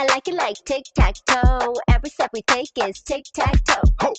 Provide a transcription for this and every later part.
I like it like tic tac toe. Every step we take is tic tac toe.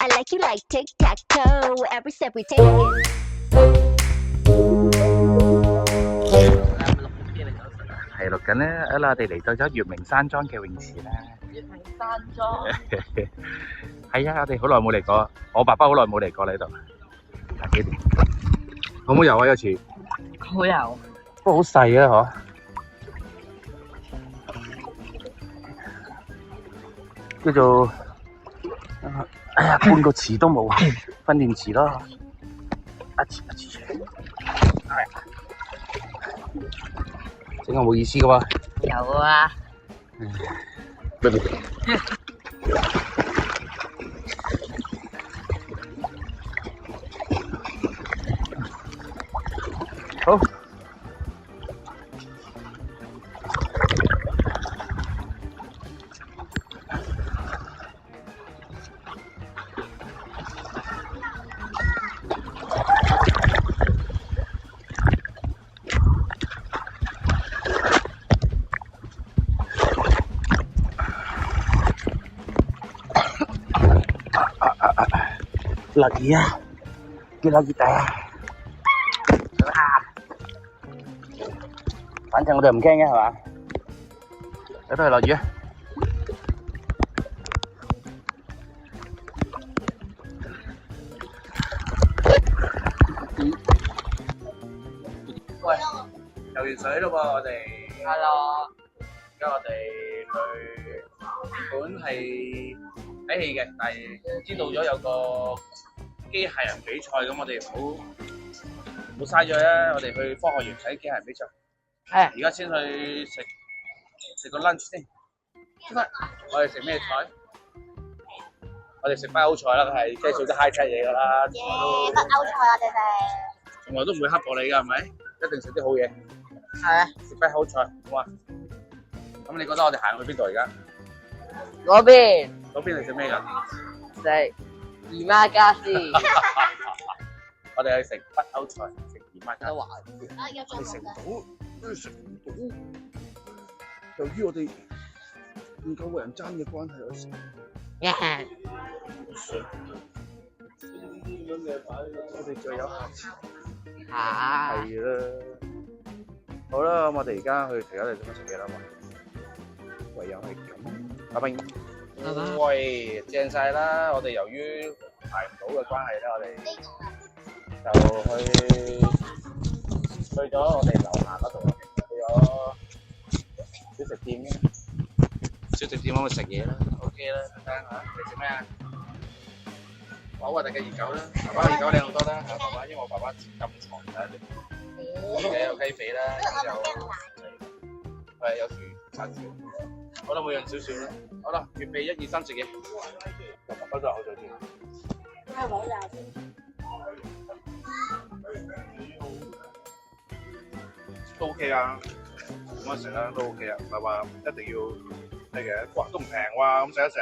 I like you like tic tac toe. Every step we take is. 係錄緊咧，啊啦，我哋嚟到咗月明山莊嘅泳池啦。月明山莊，係啊，我哋好耐冇嚟過，我爸爸好耐冇嚟過呢度。睇幾年？好唔好游啊？有次，好有不過好細啊，嗬。叫做，哎呀，半個池都冇，訓練池咯。一池一整個冇意思噶喎。有啊！對唔住。好。Lagi ya gila kita ya 反正我哋唔驚嘅係嘛？睇都係落雨啊！喂，游完水咯喎，我哋。Hello，而家我哋去原本係睇戲嘅，但係知道咗有個機械人比賽，咁我哋唔好唔好嘥咗啦，我哋去科學園睇機械人比賽。係而家先去食食個 lunch 先。出發，我哋食咩菜？我哋食北歐菜啦，係即係做啲 high 嘢㗎啦，從來都北歐菜我哋食。從來都唔會黑薄你㗎，係咪？一定食啲好嘢，係啊，食北歐菜，好啊！咁你覺得我哋行去邊度而家？嗰邊嗰邊你食咩㗎？食姨媽家私，我哋去食北歐菜，食姨媽家都。話啊，有我哋食唔到，跟住食唔到。由於我哋唔夠人爭嘅關係，我食嘅，我哋再有下次。嚇，係啦。好啦，咁我哋而家去其他地方食嘢啦嘛。唯有係咁。阿冰，喂，正晒啦！我哋由於排唔到嘅關係咧，我哋就去去咗我哋樓下嗰度，去咗小食店嘅。小食店嗰度食嘢啦，OK 啦，等等嚇，你食咩啊？我核突嘅熱狗啦，爸爸熱狗靚好多啦嚇，爸爸因為我爸爸咁重啊，嘅有雞髀啦，有係有薯叉燒，好啦，每樣少少啦，好啦，預備一二三食嘢，就爸爸都係好咗啲。係冇㗎。都 OK 啊，咁樣食啦都 OK 啊，唔係話一定要咩嘅，哇都唔平喎，咁食一食，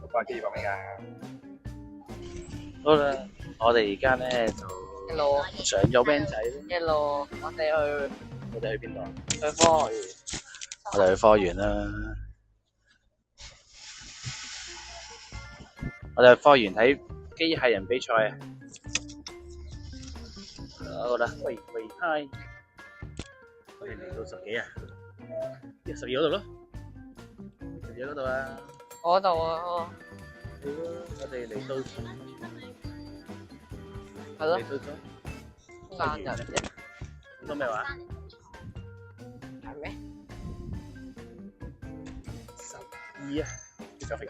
六百幾二百蚊㗎。好啦，我哋而家咧就一路上咗 van 仔，一路，我哋去我哋去邊度啊？去科學園，我哋去科園啦。我哋去科園睇機械人比賽啊！好啦，喂喂嗨！我哋嚟到十幾啊？十二嗰度咯，十二嗰度啊！我度啊，好啦，我哋嚟到係咯嚟，到咗生日啫，講到咩話？十二啊！啲咖啡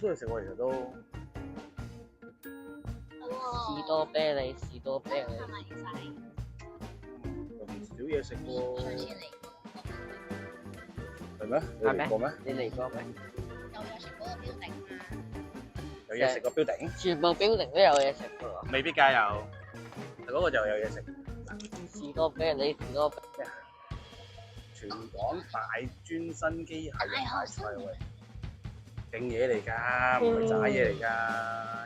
都有食我，其實都士多啤梨，士多啤梨，唔少嘢食喎。係咩？你嚟過咩？你嚟過咩？有嘢食個 building？全部 building 都有嘢食噶喎，未必加油，嗰個就有嘢食。士多啤梨，士多啤梨，全港大專新機械人大賽喂，勁嘢嚟㗎，唔係渣嘢嚟㗎，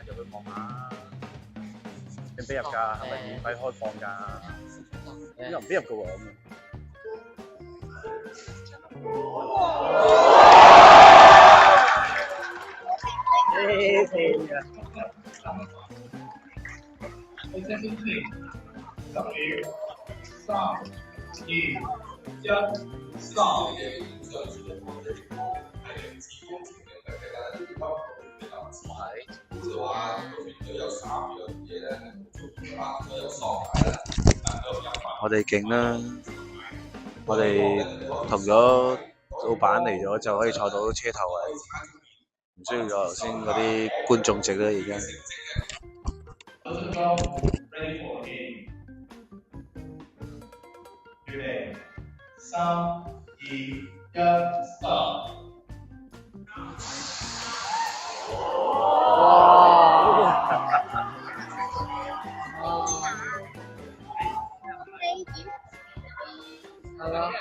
入去望下。俾唔俾入㗎？係咪？免費開放㗎？呢又唔俾入嘅喎咁我哋勁啦！我哋同咗老闆嚟咗就可以坐到車頭位，唔需要咗頭先嗰啲觀眾席啦，而家。三、二、一，start。係咯。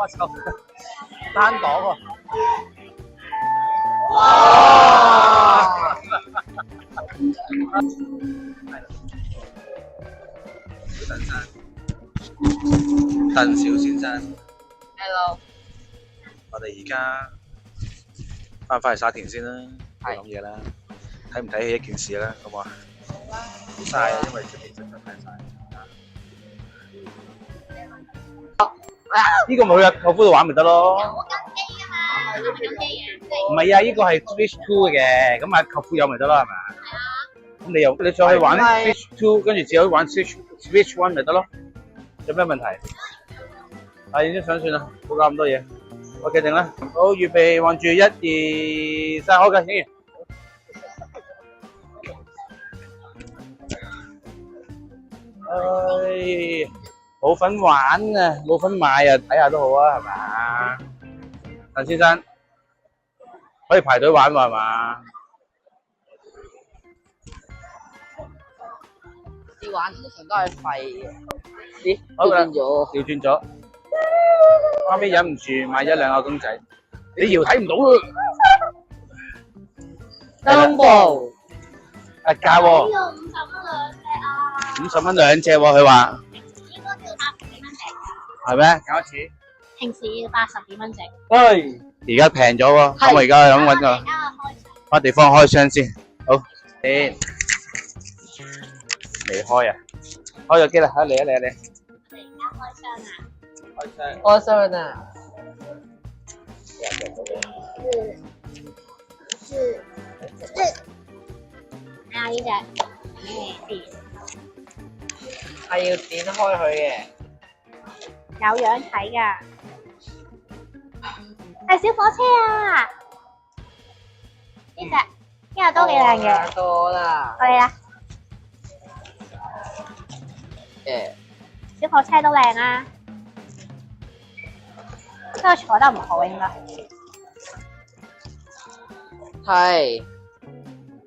我操！單檔喎。小鄧生，鄧小先生，Hello，我哋而家翻返去沙田先啦，唔講嘢啦，睇唔睇起一件事啦，好唔好啊？好晒啊，因為出面真係太晒。呢個咪去舅父度玩咪得咯。唔係啊，呢個係 Switch Two 嘅，咁啊舅父有咪得啦，係咪啊？咁你又你再去玩 Switch Two，跟住只可以玩 Switch Switch One 咪得咯？有咩問題？啊，影張相算啦，冇搞咁多嘢。我決定啦，好，預備望住一二三，好嘅，影完。唉，冇份玩啊，冇份買啊，睇下都好啊，係嘛？陳先生可以排隊玩喎，係嘛？啲玩通常都係廢嘅。咦？好啦變咗。調轉咗，後尾忍唔住買咗兩個公仔，你搖睇唔到啊！Dumbo，特價喎，呢個五十蚊兩隻啊，五十蚊兩隻喎，佢話係咩？搞一次。平時要八十幾蚊隻。喂，而家平咗喎，咁我而家諗揾個而家開揾個地方開箱先。好，先未開啊？開咗機啦，嚇嚟啊嚟啊嚟！而家開箱啊！開箱。我想啊，是是是，啊呢隻咩啲係要點開佢嘅。有樣睇噶，係小火車啊！呢只呢個都幾靚嘅，多啦。我哋啦，誒，小火車都靚啊，不過坐得唔好應該。係。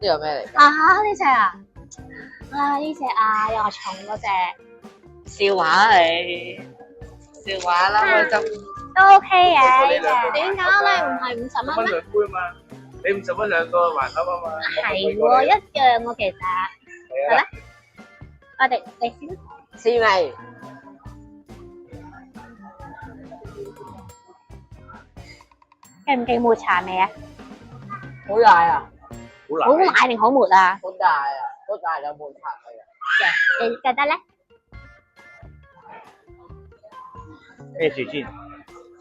呢個咩嚟？啊呢只啊，啊呢只啊又係重嗰只，笑話嚟。笑話啦，開心。都 OK 嘅呢呢兩個只。點解咧？唔係五十十蚊蚊咩？兩杯啊嘛，你五十蚊兩個還啱啊嘛。係喎，一樣喎其實。係啊。我哋你先，試味。記唔記抹茶味啊？好大啊！好。奶定好抹啊？好大啊！好大有冇擦佢啊？你覺得咧？咩事先？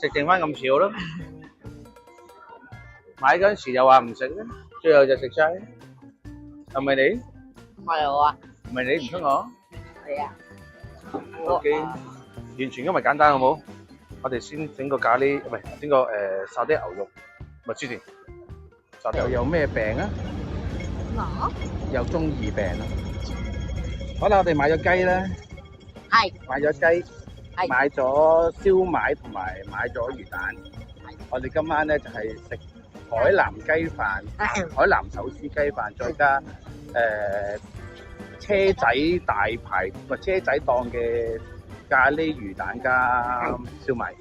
食剩翻咁少咯。買嗰陣時又話唔食咧，最後就食晒。係咪你？係我啊。唔係你唔通我係啊。？O K，完全今日簡單好冇？我哋先整個咖喱，唔係整個誒沙爹牛肉，唔係之前。沙爹又有咩病啊？我有中二病啊！好啦，我哋買咗雞啦，係買咗雞，係買咗燒賣同埋買咗魚蛋。我哋今晚咧就係食海南雞飯。海南手撕雞飯，再加誒車仔大排唔係車仔檔嘅咖喱魚蛋加燒賣。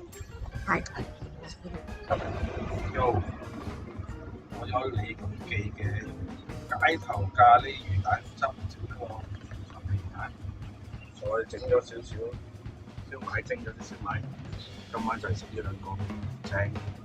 係有我有李公記嘅街頭咖喱魚蛋汁整個魚蛋，再整咗少少燒賣，蒸咗啲小米，今晚就係食呢两个正。